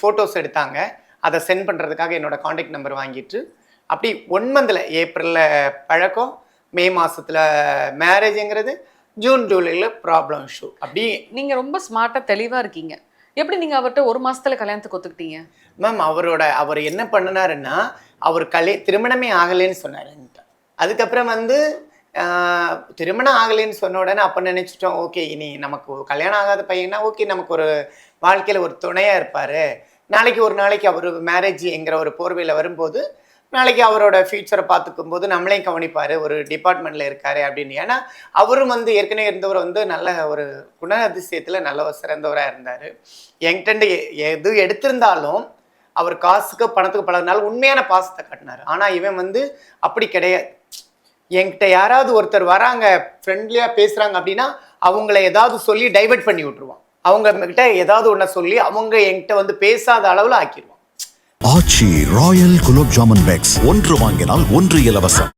Photos எடுத்தாங்க. அதை send பண்ணுறதுக்காக என்னோட காண்டாக்ட் நம்பர் வாங்கிட்டு அப்படி ஒன் மந்தில் ஏப்ரலில் பழக்கம் மே மாதத்தில் மேரேஜுங்கிறது ஜூன் ஜூலையில் ப்ராப்ளம் இஷ்யூ அப்படி நீங்க ரொம்ப ஸ்மார்ட்டா தெளிவா இருக்கீங்க. எப்படி நீங்க அவர்கிட்ட ஒரு மாசத்துல கல்யாணத்துக்கு ஒத்துக்கிட்டீங்க? மேம் அவரோட அவர் என்ன பண்ணினாருன்னா அவர் கல்ய திருமணமே ஆகலைன்னு சொன்னார். அதுக்கப்புறம் வந்து திருமணம் ஆகலைன்னு சொன்ன உடனே அப்போ நினச்சிட்டோம் ஓகே இனி நமக்கு கல்யாணம் ஆகாத பையனா ஓகே நமக்கு ஒரு வாழ்க்கையில் ஒரு துணையாக இருப்பார். நாளைக்கு ஒரு நாளைக்கு அவர் மேரேஜ் என்கிற ஒரு போர்வையில் வரும்போது நாளைக்கு அவரோட ஃபியூச்சரை பார்த்துக்கும் போது நம்மளையும் கவனிப்பார் ஒரு டிபார்ட்மெண்ட்டில் இருக்காரு அப்படின்னு. ஏன்னா அவரும் வந்து ஏற்கனவே இருந்தவர் வந்து நல்ல ஒரு குண அதிசயத்தில் நல்ல ஒரு சிறந்தவராக இருந்தார். என்கிட்ட எது எடுத்திருந்தாலும் அவர் காசுக்கு பணத்துக்கு பழகினாலும் உண்மையான பாசத்தை காட்டினார். ஆனால் இவன் வந்து அப்படி கிடையாது. என்கிட்ட யாராவது ஒருத்தர் வராங்க ஃப்ரெண்ட்லியாக பேசுகிறாங்க அப்படின்னா அவங்கள ஏதாவது சொல்லி டைவர்ட் பண்ணி விட்ருவான் அவங்க கிட்ட ஏதாவது ஒன்றை சொல்லி அவங்க என்கிட்ட வந்து பேசாத அளவில் ஆக்கிடுவான் ஆச்சி ராயல் குலோப் ஜாமுன் பேக்ஸ் ஒன்று வாங்கினால் ஒன்று இலவசம்.